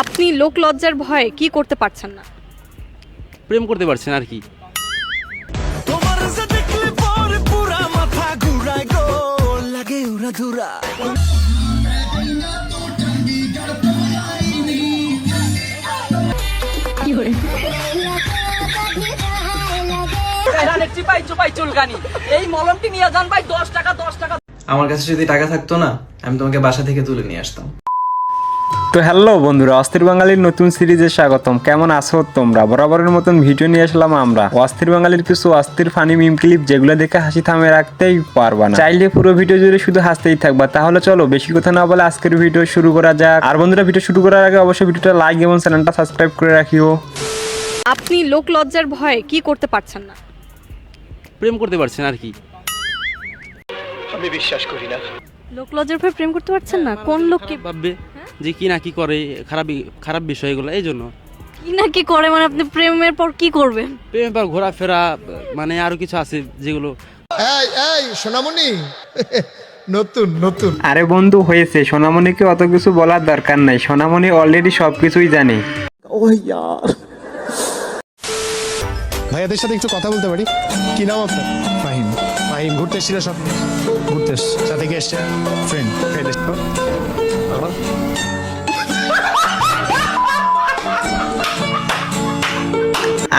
আপনি লোক লজ্জার ভয়ে কি করতে পারছেন না? প্রেম করতে পারছেন আর কি। তোমার যে দেখলে পরে পুরা মাথা ঘুরায় গো লাগে উড়া ধুরা। চুপাই চুলকানি। এই মলমটি নিয়ে যান ভাই দশ টাকা দশ টাকা। আমার কাছে যদি টাকা থাকতো না আমি তোমাকে বাসা থেকে তুলে নিয়ে আসতাম। তো হ্যালো বন্ধুরা অস্থির বাঙালির নতুন সিরিজে স্বাগতম। কেমন আছো তোমরা? বরাবরের মতন ভিডিও নিয়ে আসলাম আমরা। অস্থির বাঙালির কিছু অস্থির ফানি মিম ক্লিপ যেগুলো দেখে হাসি থামে রাখতেই পারবা না। চাইলে পুরো ভিডিও জুড়ে শুধু হাসতেই থাকবা। তাহলে চলো বেশি কথা না বলে আজকের ভিডিও শুরু করা যাক। আর বন্ধুরা ভিডিও শুরু করার আগে অবশ্যই ভিডিওটা লাইক এবং চ্যানেলটা সাবস্ক্রাইব করে রাখিও। আপনি লোক লজ্জার ভয়ে কি করতে পারছেন না? প্রেম করতে পারছেন আর কি? আমি বিশ্বাস করি না। লোক লজ্জার ভয়ে প্রেম করতে পারছেন না? কোন লোককে ভাববে। যে কি না কি করে খারাপ খারাপ বিষয় এগুলো এই জন্য কি না কি করে মানে আপনি প্রেমের পর কি করবেন? প্রেমের পর ঘোরাফেরা মানে আরও কিছু আছে যেগুলো। এই এই সোনামণি নতুন নতুন। আরে বন্ধু হয়েছে। সোনামণিকে অত কিছু বলার দরকার নাই। সোনামণি অলরেডি সবকিছুই জানে। ভাইয়াদের সাথে একটু কথা বলতে পারি? কি নাম আপনার? ফাহিম। ফাহিম ঘুরতে এসেছিল সব? ঘুরতে সাথে কে এসছে? ফ্রেন্ড ফ্রেন্ড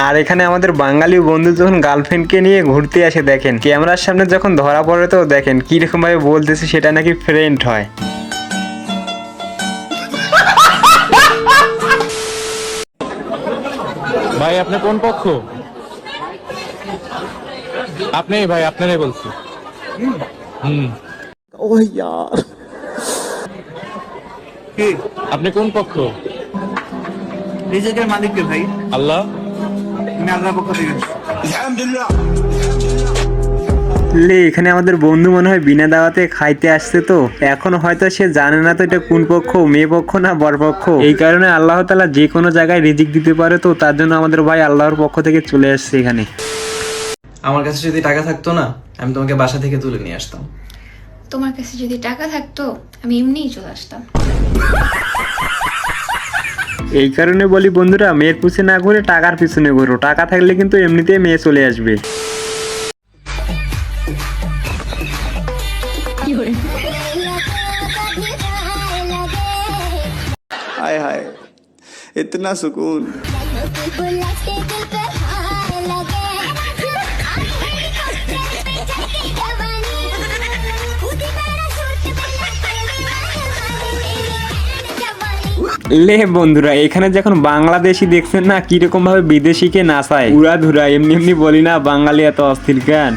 আর এখানে আমাদের বাঙালি বন্ধু যখন গার্লফ্রেন্ডকে নিয়ে ঘুরতে আসে দেখেন ক্যামেরার সামনে যখন ধরা পড়ে তো দেখেন কীরকম ভাবে বলতেছে সেটা নাকি ফ্রেন্ড হয়। ভাই আপনি কোন পক্ষ? আপনি ভাই আপনারাই বলছি। হুম। আপনি কোন পক্ষ? নিজেদের মালিককে ভাই। আল্লাহ? আমি আল্লাহর পক্ষ থেকে লে এখানে আমাদের বন্ধু মনে হয় বিনা দাওয়াতে খাইতে আসছে তো। এখন হয়তো সে জানে না তো এটা কোন পক্ষ মেয়ে পক্ষ না বর পক্ষ। এই কারণে আল্লাহ তালা যে কোনো জায়গায় রিজিক দিতে পারে তো তার জন্য আমাদের ভাই আল্লাহর পক্ষ থেকে চলে আসছে এখানে। আমার কাছে যদি টাকা থাকতো না আমি তোমাকে বাসা থেকে তুলে নিয়ে আসতাম। তোমার কাছে যদি টাকা থাকতো আমি এমনিই চলে আসতাম এই কারণে বলি বন্ধুরা মেয়ের পিছনে না ঘুরে টাকার পিছনে ঘুরো টাকা থাকলে কিন্তু এমনিতেই মেয়ে চলে আসবে हाय हाय इतना सुकून লে বন্ধুরা, এখানে যখন বাংলাদেশি দেখছেন না কীরকম ভাবে বিদেশিকে নাচায়? উড়া ধুরা এমনি এমনি বলি না, বাঙালি এত অস্থির গান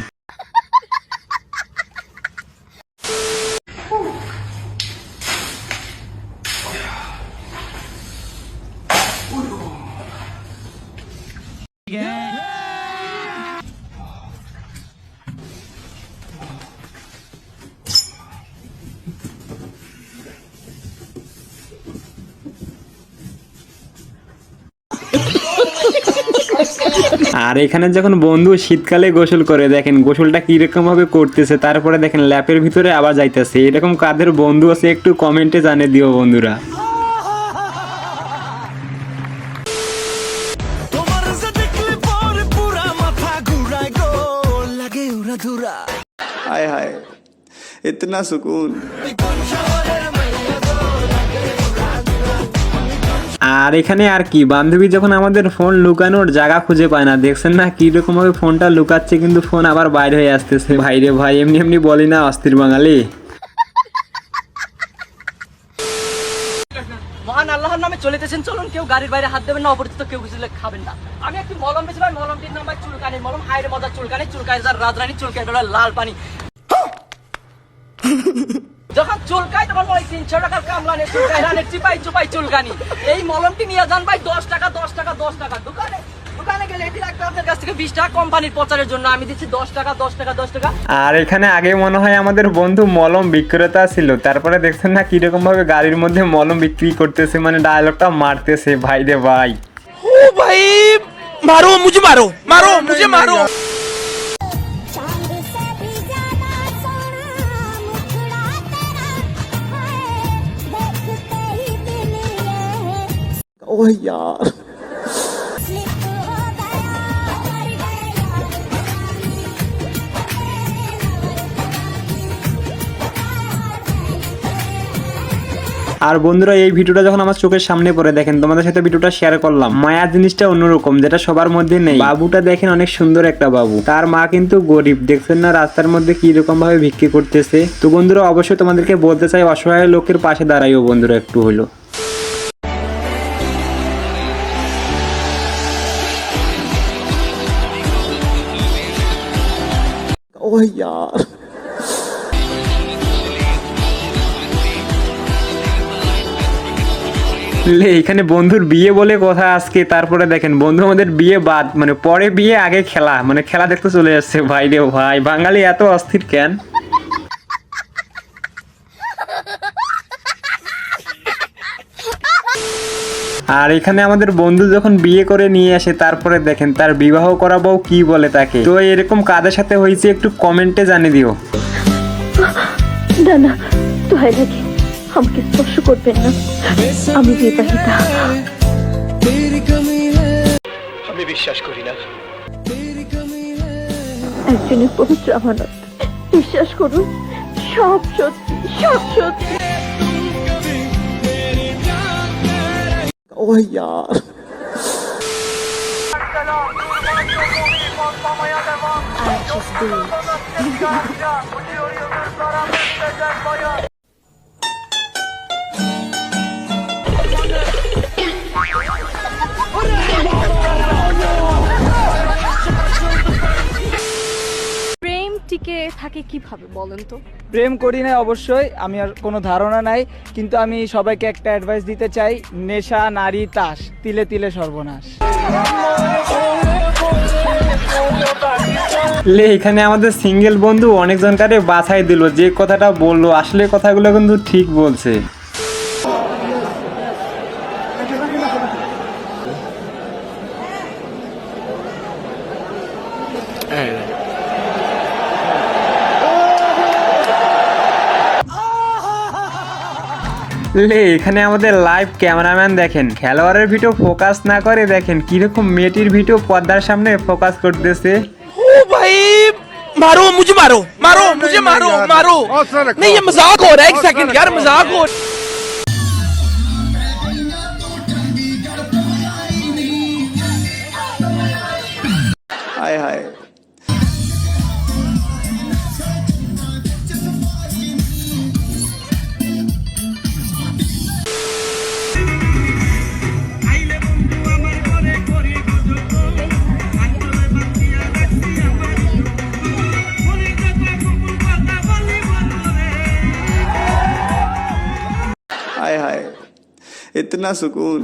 আর এখানে যখন বন্ধু শীতকালে গোসল করে দেখেন গোসলটা কিরকম ভাবে করতেছে তারপরে দেখেন ল্যাপের ভিতরে আবার যাইতেছে এরকম কাদের বন্ধু আছে একটু কমেন্টে জানিয়ে দিও বন্ধুরা তোমার যে দেখলে পরে পুরা মাথা ঘুরায় গো লাগে উড়া ধুরা हाय हाय इतना सुकून আর এখানে আর কি, বান্ধবী যখন আমাদের ফোন লুকানোর জায়গা খুঁজে পায় না, দেখছেন না কীরকম ভাবে ফোনটা লুকাচ্ছে, কিন্তু ফোন আবার বাইরে হয়ে আসতেছে। ভাইরে ভাই, এমনি এমনি বলি না, অস্থির বাঙালি। মহান আল্লাহর নামে চলিতেছেন, চলুন কেউ গাড়ির বাইরে হাত দেবেন না, অপরিচিত কেউ কিছু খাবেন না। আমি একটি মলম ভাই মলমটির নাম ভাই চুলকানি মলম। হাইরে মজা চুলকানি চুলকায় যার রাজরানী ডলার লাল পানি। চুলকাই তখন চুপাই চুলকানি। এই মলমটি দশ টাকা দশ টাকা দশ টাকা। আর এখানে আগে মনে হয় আমাদের বন্ধু মলম বিক্রেতা ছিল তারপরে দেখছেন না কীরকম ভাবে গাড়ির মধ্যে মলম বিক্রি করতেছে মানে ডায়লগটা মারতেছে ভাই রে ভাই। ও ভাই মারো মুজে মারো মারো মুজে মারো। ओह यार আর বন্ধুরা এই ভিডিওটা যখন আমার চোখের সামনে পড়ে দেখেন তোমাদের সাথে ভিডিওটা শেয়ার করলাম মায়া জিনিসটা অন্যরকম যেটা সবার মধ্যে নেই বাবুটা দেখেন অনেক সুন্দর একটা বাবু তার মা কিন্তু গরিব দেখছেন না রাস্তার মধ্যে কি রকম ভাবে ভিক্ষি করতেছে তো বন্ধুরা অবশ্যই তোমাদেরকে বলতে চাই অসহায় লোকের পাশে দাঁড়াইও বন্ধুরা একটু হলো ओह यार লে এখানে বন্ধুর বিয়ে বলে কথা আজকে তারপরে দেখেন বন্ধু আমাদের বিয়ে বাদ মানে পরে বিয়ে আগে খেলা মানে খেলা দেখতে চলে যাচ্ছে ভাই রে ভাই বাঙালি এত অস্থির কেন আর এখানে আমাদের বন্ধু যখন বিয়ে করে নিয়ে আসে তারপরে দেখেন তার বিবাহ করাবো কি বলে তাকে। তো এরকম কাদের সাথে হয়েছে একটু কমেন্টে জানিয়ে দিও। না না দোহাই লাগে আমাকে স্পর্শ করবেন না। আমি বিবাহিতা। একজনের পবিত্র আমানত। বিশ্বাস করুন সব সত্যি সব সত্যি। 怖いやー。I just do. থাকে কীভাবে বলেন তো? প্রেম করি না অবশ্যই আমি আর কোনো ধারণা নাই কিন্তু আমি সবাইকে একটা অ্যাডভাইস দিতে চাই নেশা নারী তাস তিলে তিলে সর্বনাশ। লে এখানে আমাদের সিঙ্গেল বন্ধু অনেকজনকারে বাছাই দিল যে কথাটা বলল আসলে কথাগুলো কিন্তু ঠিক বলছে। লে এখানে আমাদের লাইভ ক্যামেরাম্যান দেখেন খেলোয়াড়ের ভিডিও ফোকাস না করে দেখেন কিরকম মেয়েটির ভিডিও পর্দার সামনে ফোকাস করতেছে मारो मुझे मारो मारो मुझे मारो मारो नहीं ये मजाक हो रहा है एक सेकंड यार मजाक हो हाय हाय हाय हाय इतना सुकून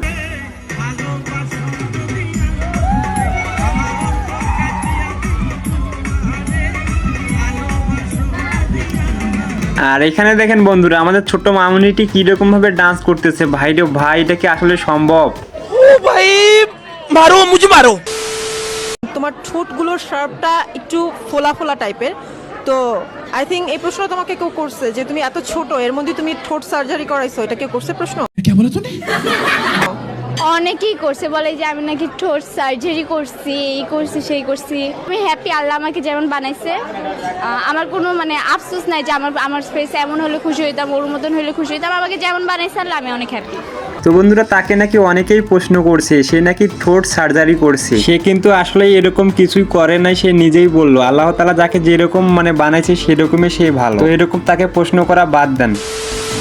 আর এখানে দেখেন বন্ধুরা আমাদের ছোট মামুনিটি কিরকম ভাবে ডান্স করতেছে ভাই রে ভাই এটা কি আসলে সম্ভব भाई मारो मुझे मारो তোমার ঠোঁটগুলোর শার্পটা একটু ফোলা ফোলা টাইপের তো আই থিঙ্ক এই প্রশ্ন তোমাকে কেউ করছে যে তুমি এত ছোট এর মধ্যে তুমি ঠোঁট সার্জারি করাইছো এটা কেউ করছে প্রশ্ন? কে বলে তুমি অনেকেই করছে বলে যে আমি নাকি ঠোঁট সার্জারি করছি এই করছি সেই করছি। আমি হ্যাপি আল্লাহ আমাকে যেমন বানাইছে। আমার কোনো মানে আফসোস নাই যে আমার আমার ফেস এমন হলে খুশি হইতাম ওর মতন হলে খুশি হইতাম আমাকে যেমন বানাইছে আল্লাহ আমি অনেক হ্যাপি তো বন্ধুরা, তাকে নাকি অনেকেই প্রশ্ন করছে, সে নাকি ঠোঁট সার্জারি করছে। সে কিন্তু আসলে এরকম কিছুই করে নাই, সে নিজেই বলল। আল্লাহ তালা যাকে যেরকম মানে বানাইছে, সেরকমই সে ভালো। তো এরকম তাকে প্রশ্ন করা বাদ দেন।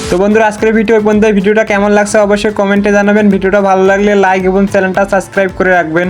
তো বন্ধুরা, আজকের ভিডিও পর্যন্ত ভিডিওটা কেমন লাগছে অবশ্যই কমেন্টে জানাবেন। ভিডিওটা ভালো লাগলে লাইক এবং চ্যানেলটা সাবস্ক্রাইব করে রাখবেন।